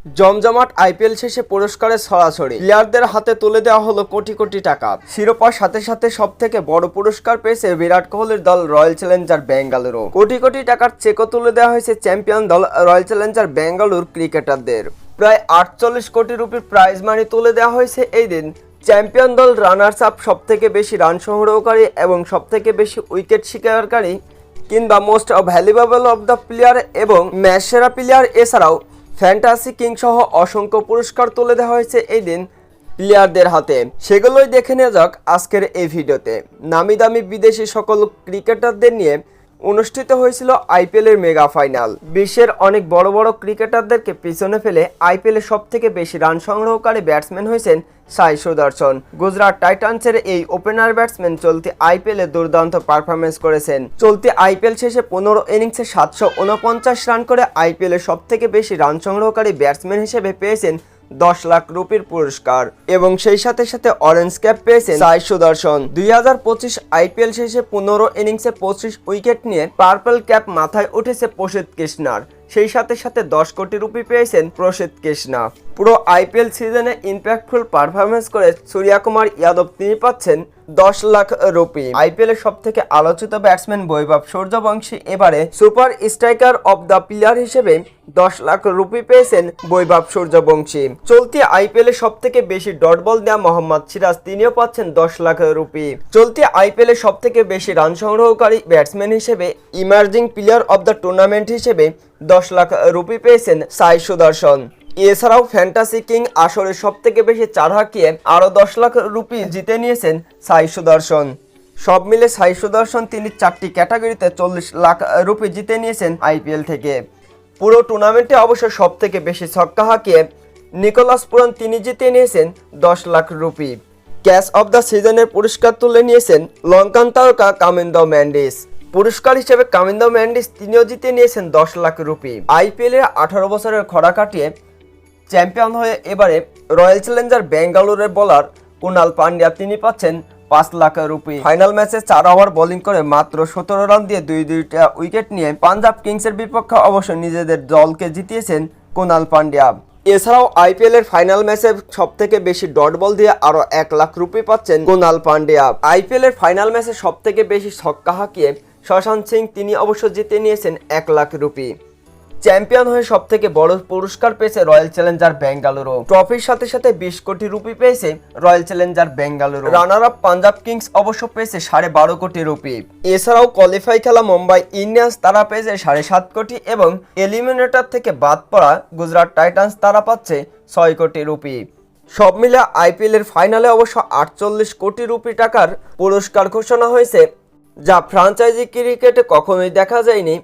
জমজমাট আইপিএল শেষে পুরস্কারের সরাসরি প্লেয়ারদের হাতে তুলে দেওয়া হলো কোটি কোটি টাকা। শিরোপার সাথে সাথে সব থেকে বড় পুরস্কার পেয়েছে বিরাট কোহলির দল রয়্যাল চ্যালেঞ্জার বেঙ্গালুরু। কোটি কোটি টাকার চেকও তুলে দেওয়া হয়েছে চ্যাম্পিয়ন দল রয়্যাল চ্যালেঞ্জার বেঙ্গালুরু ক্রিকেটারদের। প্রায় আটচল্লিশ কোটি রুপির প্রাইজ মানি তুলে দেওয়া হয়েছে এই দিন। চ্যাম্পিয়ন দল রানার্স আপ সব থেকে বেশি রান সংগ্রহকারী এবং সব থেকে বেশি উইকেট শিকারকারী কিংবা most valuable of the player এবং ম্যাচ সেরা প্লেয়ার এছাড়াও ফ্যান্টাসি কিং সহ অসংখ্য পুরস্কার তুলে দেওয়া হয়েছে এই দিন প্লেয়ারদের হাতে। সেগুলোই দেখে নেওয়া যাক আজকের এই ভিডিওতে। নামি দামি বিদেশি সকল ক্রিকেটারদের নিয়ে অনুষ্ঠিত হয়েছিল আইপিএলের মেগা ফাইনাল। বিশ্বের অনেক বড় বড় ক্রিকেটারদেরকে পিছনে ফেলে আইপিএলের সব থেকে বেশি রান সংগ্রহকারী ব্যাটসম্যান হয়েছেন সাই সুদর্শন। গুজরাট টাইটান্সের এই ওপেনার ব্যাটসম্যান চলতি আইপিএলে দুর্দান্ত পারফরমেন্স করেছেন। চলতি আইপিএল শেষে পনেরো ইনিংসে সাতশো উনপঞ্চাশ রান করে আইপিএলে সব থেকে বেশি রান সংগ্রহকারী ব্যাটসম্যান হিসেবে পেয়েছেন দশ লাখ রুপির পুরস্কার এবং সেই সাথে সাথে অরেঞ্জ ক্যাপ পেয়েছেন সাই সুদর্শন দুই হাজার পঁচিশ আইপিএল শেষে পনেরো ইনিংসে পঁচিশ উইকেট নিয়ে পার্পল ক্যাপ মাথায় উঠেছে প্রসিদ্ধ কৃষ্ণার। সেই সাথে সাথে দশ কোটি রুপি পেয়েছেন প্রসিদ্ধ কৃষ্ণা। পুরো আইপিএল সিজনে ইম্প্যাক্টফুল পারফরমেন্স করে সূর্যা কুমার যাদব তিনি পাচ্ছেন দশ লাখ রুপি। আইপিএল এর সব থেকে আলোচিত ব্যাটসম্যান বৈভব সূর্যবংশী এবারে super striker of the player হিসেবে দশ লাখ রুপি পেয়েছেন বৈভব সূর্যবংশী। চলতি আইপিএল এ সব থেকে বেশি ডট বল দেওয়া মোহাম্মদ সিরাজ তিনিও পাচ্ছেন দশ লাখ রুপি। চলতি আইপিএল এ সব থেকে বেশি রান সংগ্রহকারী ব্যাটসম্যান হিসেবে emerging player of the tournament হিসেবে দশ লাখ রুপি পেয়েছেন সাই সুদর্শন। এছাড়াও ফ্যান্টাসি কিং আসরে সব থেকে বেশি চার হাঁকিয়ে আরও দশ লাখ রুপি জিতে নিয়েছেন সাই সুদর্শন। সব মিলে সাই সুদর্শন তিনি চারটি ক্যাটাগরিতে চল্লিশ লাখ রুপি জিতে নিয়েছেন আইপিএল থেকে। পুরো টুর্নামেন্টে অবশ্য সব থেকে বেশি ছক্কা হাঁকিয়ে নিকোলাস পুরান তিনি জিতে নিয়েছেন দশ lakh rupee. Cash of the সিজনের পুরস্কার তুলে নিয়েছেন লঙ্কান তারকা কামিন্দ ম্যান্ডিস। পুরস্কার হিসেবে কামিন্দ ম্যান্ডিস তিনিও জিতে নিয়েছেন দশ লাখ রুপি। আইপিএল এর আঠারো বছরের খরা কাটিয়ে চ্যাম্পিয়ন হয়ে এবারে রয়্যাল চ্যালেঞ্জার বেঙ্গালুরের বোলার কুনাল পান্ডিয়া তিনি পাচ্ছেন পাঁচ লাখ রুপি। ফাইনাল ম্যাচে চার ওভার বোলিং করে মাত্র সতেরো রান দিয়ে দুই দুইটা উইকেট নিয়ে পাঞ্জাব কিংসের বিপক্ষে অবশ্য নিজেদের দলকে জিতিয়েছেন কুনাল পান্ডিয়া। এছাড়াও আইপিএল এর ফাইনাল ম্যাচে সব থেকে বেশি ডট বল দিয়ে আরও এক লাখ রুপি পাচ্ছেন কুনাল পান্ডিয়া। আইপিএল এর ফাইনাল ম্যাচে সব থেকে বেশি ছক্কা হাঁকিয়ে শশান্ত সিং তিনি অবশ্য জিতে নিয়েছেন এক লাখ রুপি। চ্যাম্পিয়ন হয়ে সব থেকে বড় পুরস্কার পেয়েছে রয়্যাল চ্যালেঞ্জার বেঙ্গালুরু। ট্রফির সাথে সাথে বিশ কোটি রুপি পেয়েছে royal challenger Bengaluru. Runner up Punjab kings অবশ্য পেয়েছে সাড়ে বারো কোটি রুপি। এছাড়াও কোয়ালিফাই খেলা মুম্বাই ইন্ডিয়ান্স তারা পেয়েছে সাড়ে সাত কোটি এবং এলিমিনেটর থেকে বাদ পড়া গুজরাট টাইটান্স তারা পাচ্ছে ছয় কোটি রুপি। সব মিলে আইপিএল এর ফাইনালে অবশ্য আটচল্লিশ কোটি রুপি টাকার পুরস্কার ঘোষণা হয়েছে যা ফ্রাঞ্চাইজি ক্রিকেটে কখনোই দেখা যায়নি।